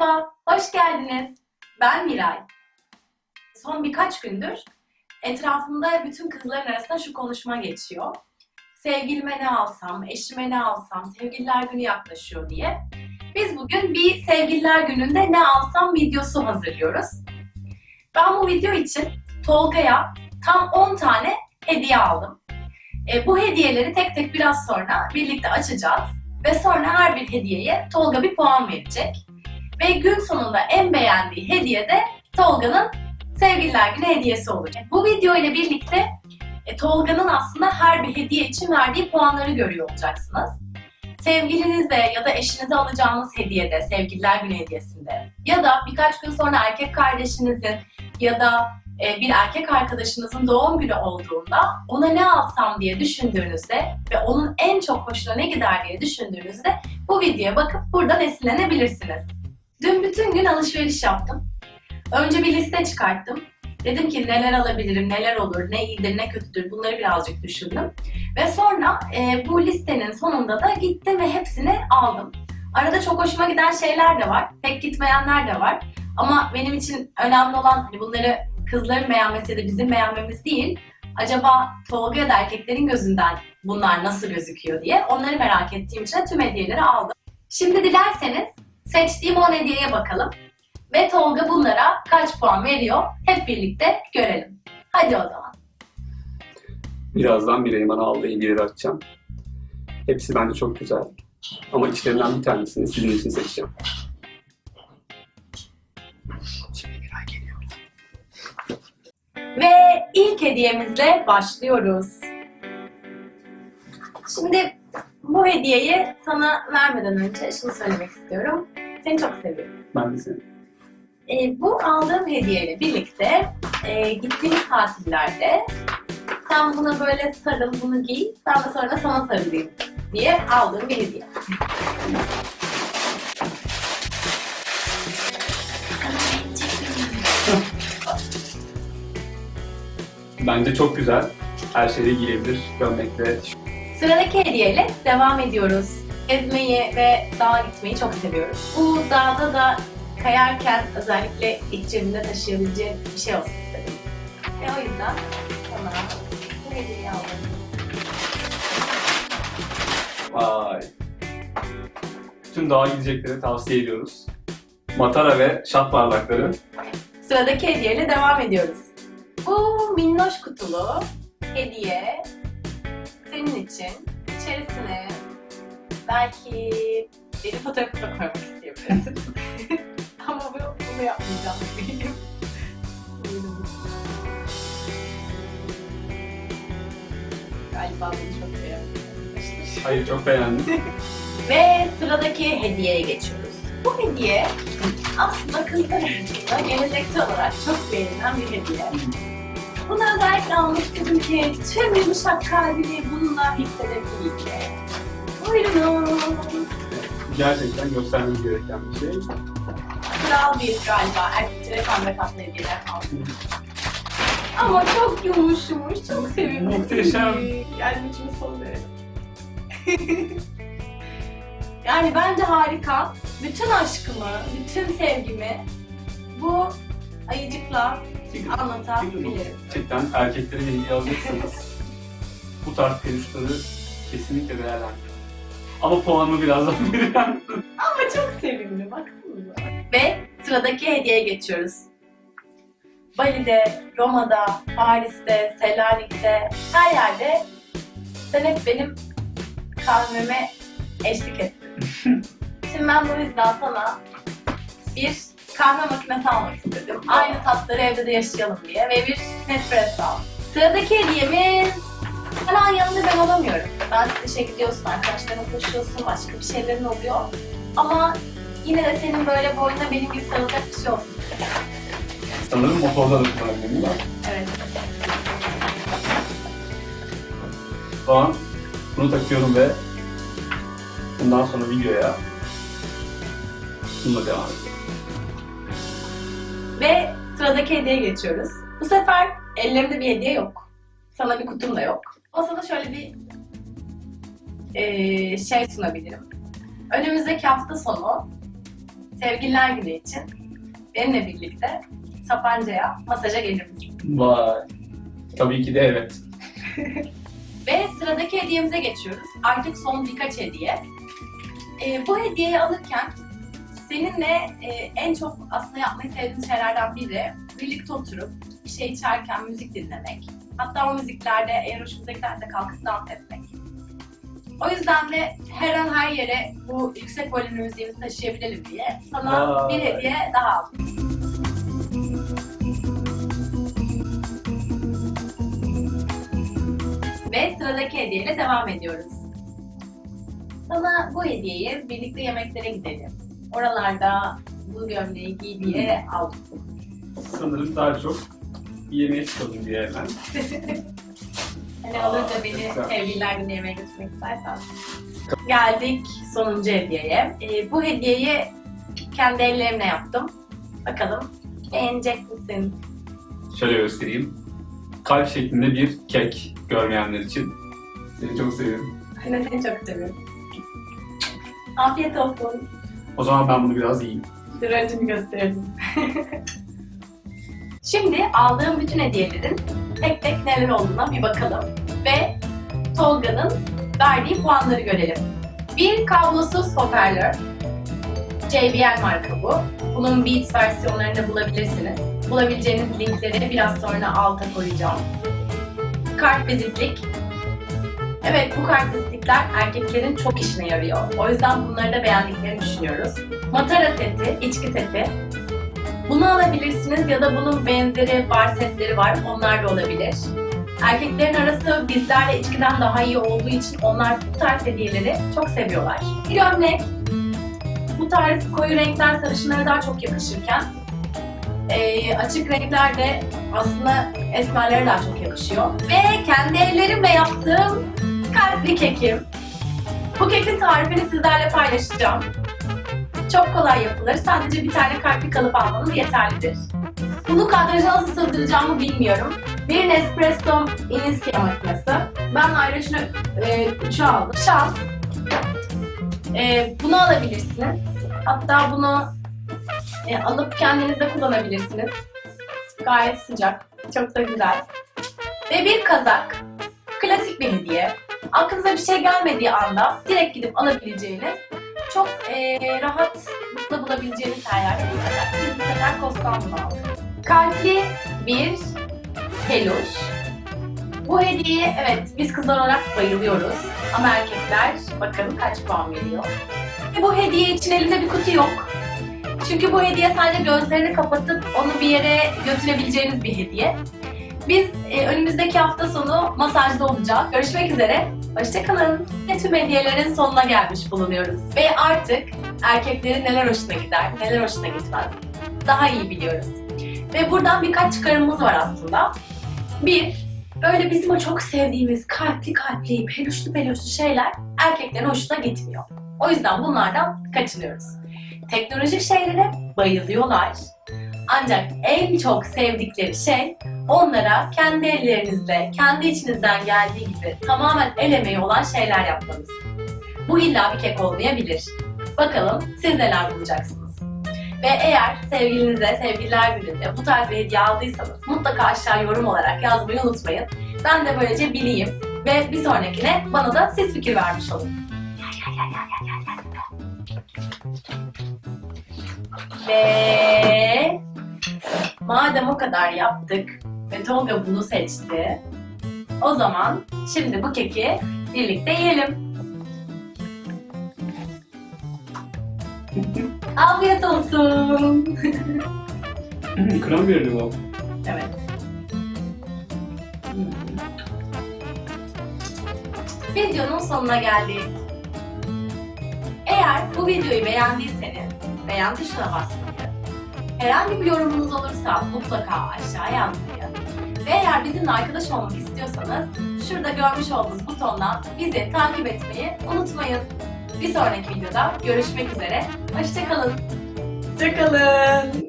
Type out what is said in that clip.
Merhaba, hoş geldiniz. Ben Miray. Son birkaç gündür etrafımda bütün kızların arasında şu konuşma geçiyor. Sevgilime ne alsam, eşime ne alsam, sevgililer günü yaklaşıyor diye. Biz bugün bir sevgililer gününde ne alsam videosu hazırlıyoruz. Ben bu video için Tolga'ya tam 10 tane hediye aldım. E, bu hediyeleri tek tek biraz sonra birlikte açacağız. Ve sonra her bir hediyeye Tolga bir puan verecek. Ve gün sonunda en beğendiği hediye de Tolga'nın sevgililer günü hediyesi olacak. Bu video ile birlikte e, Tolga'nın aslında her bir hediye için verdiği puanları görüyor olacaksınız. Sevgilinize ya da eşinize alacağınız hediyede, sevgililer günü hediyesinde ya da birkaç gün sonra erkek kardeşinizin ya da e, bir erkek arkadaşınızın doğum günü olduğunda ona ne alsam diye düşündüğünüzde ve onun en çok hoşuna ne gider diye düşündüğünüzde bu videoya bakıp buradan esinlenebilirsiniz. Dün bütün gün alışveriş yaptım. Önce bir liste çıkarttım. Dedim ki neler alabilirim, neler olur, ne iyidir, ne kötüdür bunları birazcık düşündüm. Ve sonra e, bu listenin sonunda da gittim ve hepsini aldım. Arada çok hoşuma giden şeyler de var, pek gitmeyenler de var. Ama benim için önemli olan hani bunları kızların beğenmesi de bizim beğenmemiz değil. Acaba Tolga ya da erkeklerin gözünden bunlar nasıl gözüküyor diye onları merak ettiğim için tüm hediyeleri aldım. Şimdi dilerseniz seçtiğim 10 hediyeye bakalım. Ve Tolga bunlara kaç puan veriyor hep birlikte görelim. Hadi o zaman. Birazdan bir bana aldığı hediyeleri açacağım. Hepsi bence çok güzel. Ama içlerinden bir tanesini sizin için seçeceğim. Ve ilk hediyemizle başlıyoruz. Şimdi bu hediyeyi sana vermeden önce şunu söylemek istiyorum. Seni çok seviyorum. Ben de seni. E, bu aldığım hediyeyle birlikte e, gittiğimiz tatillerde sen buna böyle sarıl, bunu giy, ben de sonra sana sarılayım diye aldığım bir hediye. Bence çok güzel. Her şeyi giyebilir. Gömlekle. Sıradaki hediyeyle devam ediyoruz. Gezmeyi ve dağa gitmeyi çok seviyoruz. Bu dağda da kayarken özellikle iç cebinde taşıyabileceğim bir şey olsun istedim. Ve o yüzden sana bu hediyeyi aldım. Vay. Bütün dağa gidecekleri tavsiye ediyoruz. Matara ve şat bardakları. Sıradaki hediyeyle devam ediyoruz. Bu minnoş kutulu hediye senin için. İçerisine belki benim fotoğrafımı da koymak isteyebilirsin. Ama bu, bunu yapmayacağım. Buyurun. Galiba bunu çok beğendim. Hayır çok beğendim. Ve sıradaki hediyeye geçiyoruz. Bu hediye aslında kızlar arasında geleneksel olarak çok beğenilen bir hediye. Bunu özellikle almak istedim ki tüm yumuşak kalbini bununla hissedebileyim. Buyurun. Gerçekten göstermemiz gereken bir şey. Kral bir galiba. Erkeklere pembe tatlı hediyeler aldım. Ama çok yumuşumuş, çok sevimli. Muhteşem. Yani içimi son verelim. yani bence harika. Bütün aşkımı, bütün sevgimi bu ayıcıkla anlatabilirim. Gerçekten erkeklere hediye alacaksınız. Bu tarz peluşları kesinlikle değerlendirin. Ama puanımı birazdan vereceğim. Ama çok sevimli, baksanıza. Ve sıradaki hediyeye geçiyoruz. Bali'de, Roma'da, Paris'te, Selanik'te, her yerde sen hep benim kahveme eşlik ettin. Şimdi ben bu yüzden sana bir kahve makinesi almak istedim. Aynı tatları evde de yaşayalım diye ve bir Nespresso aldım. Sıradaki hediyemiz hemen yanında ben olamıyorum. Ben işe gidiyorsun, arkadaşlarına koşuyorsun, başka bir şeylerin oluyor. Ama yine de senin böyle boynuna benim gibi sarılacak bir şey olsun. Sanırım motorda da kullanabilirim. Evet. Şu an bunu takıyorum ve bundan sonra videoya bununla devam ediyorum. Ve sıradaki hediyeye geçiyoruz. Bu sefer ellerimde bir hediye yok. Sana bir kutum da yok. O sana şöyle bir eee, şey sunabilirim. Önümüzdeki hafta sonu sevgililer günü için benimle birlikte Sapanca'ya masaja gelir misin? Vay. Tabii ki de evet. Ve sıradaki hediyemize geçiyoruz. Artık son birkaç hediye. Ee, bu hediyeyi alırken seninle e, en çok aslında yapmayı sevdiğin şeylerden biri birlikte oturup bir şey içerken müzik dinlemek. Hatta o müziklerde eğer hoşumuza giderse kalkıp dans etmek. O yüzden de her an her yere bu yüksek volümlü müziğimizi taşıyabilelim diye sana Vay. bir hediye daha aldım. Ve sıradaki hediyeyle devam ediyoruz. Sana bu hediyeyi birlikte yemeklere gidelim. Oralarda bu gömleği giy diye aldım. Sanırım daha çok yemeğe çıkalım diye hemen. Hani olur da beni güzel. sevgililer günü yemeğe götürmek istersen. Geldik sonuncu hediyeye. Ee, bu hediyeyi kendi ellerimle yaptım. Bakalım beğenecek misin? Şöyle göstereyim. Kalp şeklinde bir kek görmeyenler için. Seni çok seviyorum. Ben de seni çok seviyorum. Afiyet olsun. O zaman ben bunu biraz yiyeyim. Dur önce bir gösterelim. Şimdi aldığım bütün hediyelerin tek tek neler olduğuna bir bakalım. Ve Tolga'nın verdiği puanları görelim. Bir kablosuz hoparlör. JBL marka bu. Bunun Beats versiyonlarını bulabilirsiniz. Bulabileceğiniz linkleri biraz sonra alta koyacağım. Kart vizitlik. Evet bu kart vizitlikler erkeklerin çok işine yarıyor. O yüzden bunları da beğendiklerini düşünüyoruz. Matara seti, içki seti. Bunu alabilirsiniz ya da bunun benzeri bar setleri var. Onlar da olabilir. Erkeklerin arası bizlerle içkiden daha iyi olduğu için onlar bu tarz hediyeleri çok seviyorlar. Bir gömlek. Bu tarz koyu renkler sarışınlara daha çok yakışırken eee, açık renkler de aslında esmerlere daha çok yakışıyor. Ve kendi ellerimle yaptığım kalpli kekim. Bu kekin tarifini sizlerle paylaşacağım. Çok kolay yapılır. Sadece bir tane kalpli kalıp almanız yeterlidir. Bunu kadraja nasıl sığdıracağımı bilmiyorum. Bir Nespresso Inisia makinesi. Ben ayrıca şunu, e, şu aldım. Şal. E, bunu alabilirsiniz. Hatta bunu e, alıp kendiniz de kullanabilirsiniz. Gayet sıcak. Çok da güzel. Ve bir kazak. Klasik bir hediye. Aklınıza bir şey gelmediği anda direkt gidip alabileceğiniz çok eee rahatlıkla bulabileceğiniz her yerde bir kazak. Biz bu sefer aldık. Kalpli bir peluş. Bu hediyeye evet biz kızlar olarak bayılıyoruz. Ama erkekler bakın kaç puan veriyor. Ve bu hediye için elinde bir kutu yok. Çünkü bu hediye sadece gözlerini kapatıp onu bir yere götürebileceğiniz bir hediye. Biz e, önümüzdeki hafta sonu masajda olacağız. Görüşmek üzere. Hoşçakalın. Ve tüm hediyelerin sonuna gelmiş bulunuyoruz. Ve artık erkeklerin neler hoşuna gider, neler hoşuna gitmez. Daha iyi biliyoruz. Ve buradan birkaç çıkarımımız var aslında. Bir, böyle bizim o çok sevdiğimiz kalpli kalpli, peluşlu peluşlu şeyler erkeklerin hoşuna gitmiyor. O yüzden bunlardan kaçınıyoruz. Teknolojik şeylere bayılıyorlar. Ancak en çok sevdikleri şey onlara kendi ellerinizle, kendi içinizden geldiği gibi tamamen el emeği olan şeyler yapmanız. Bu illa bir kek olmayabilir. Bakalım siz neler bulacaksınız. Ve eğer sevgilinize, sevgililer gününde bu tarz bir hediye aldıysanız mutlaka aşağı yorum olarak yazmayı unutmayın. Ben de böylece bileyim ve bir sonrakine bana da siz fikir vermiş olun. Ve madem o kadar yaptık ve Tolga bunu seçti, o zaman şimdi bu keki birlikte yiyelim. Afiyet olsun. Hmm, Cranberry bu. Evet. Videonun sonuna geldik. Eğer bu videoyu beğendiyseniz beğen tuşuna basmayı, herhangi bir yorumunuz olursa mutlaka aşağı yazmayı ve eğer bizimle arkadaş olmak istiyorsanız şurada görmüş olduğunuz butondan bizi takip etmeyi unutmayın. Bir sonraki videoda görüşmek üzere. Hoşçakalın. Hoşçakalın.